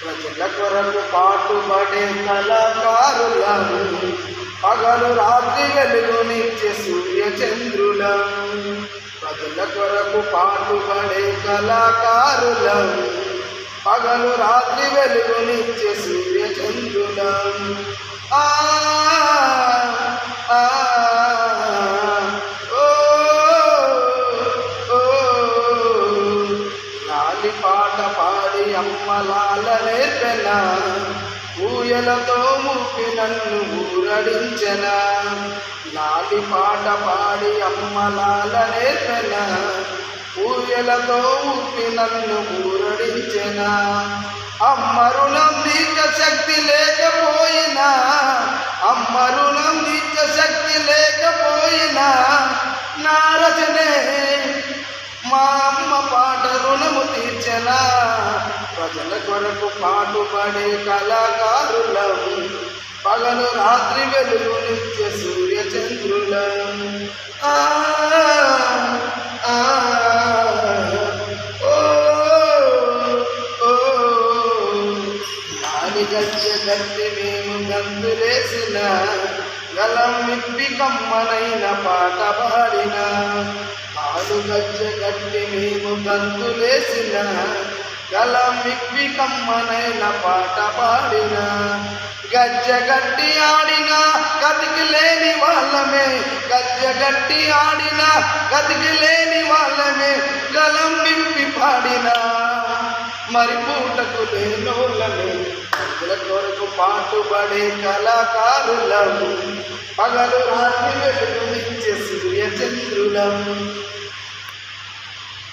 ప్రజల కొరకు పాటుపడే కళాకారులను పగలు రాత్రి వెలుగునిచ్చే సూర్య చంద్రులం ప్రజల కొరకు పాటుపడే కళాకారులం పగలు రాత్రి వెలుగునిచ్చే సూర్య పాడి పాట పాడి అమ్మలాల నేర్పెన ఊయలతో మూపి నన్ను ఊరడించెన. లాలి పాట పాడి అమ్మలాల నేర్పెన ఊయలతో ఊపి నన్ను ఊరడించెన. అమ్మరుణం దీర్ఘ శక్తి లేకపోయినా. అమ్మరుణం దీర్ఘ శక్తి లేకపోయినా. నా రచనే మా అమ్మ పాట రుణము ప్రజల కొరకు పాటుపడే కళాకారులం పగలు రాత్రి వెలుగు నిత్య సూర్య చంద్రులం ఆ, ఓ, ఓ, నాని గట్టి మేము గంతులేసిన గలం విప్పి కమ్మనైన పాట పాడిన. నాడు గట్టి మేము గంతులేసిన గలం విప్పి కమ్మనైన పాట పాడిన గజ్జ గట్టి ఆడిన గతికి లేని వాళ్ళమే గజ్జ గట్టి ఆడిన గతికి లేని వాళ్ళమే గలం విప్పి పాడిన. మరి పూటకు లేనోళ్ళమే ప్రజల కొరకు పాటుపడే కళాకారులం పగలు రాత్రి వెలుగునిచ్చే సూర్య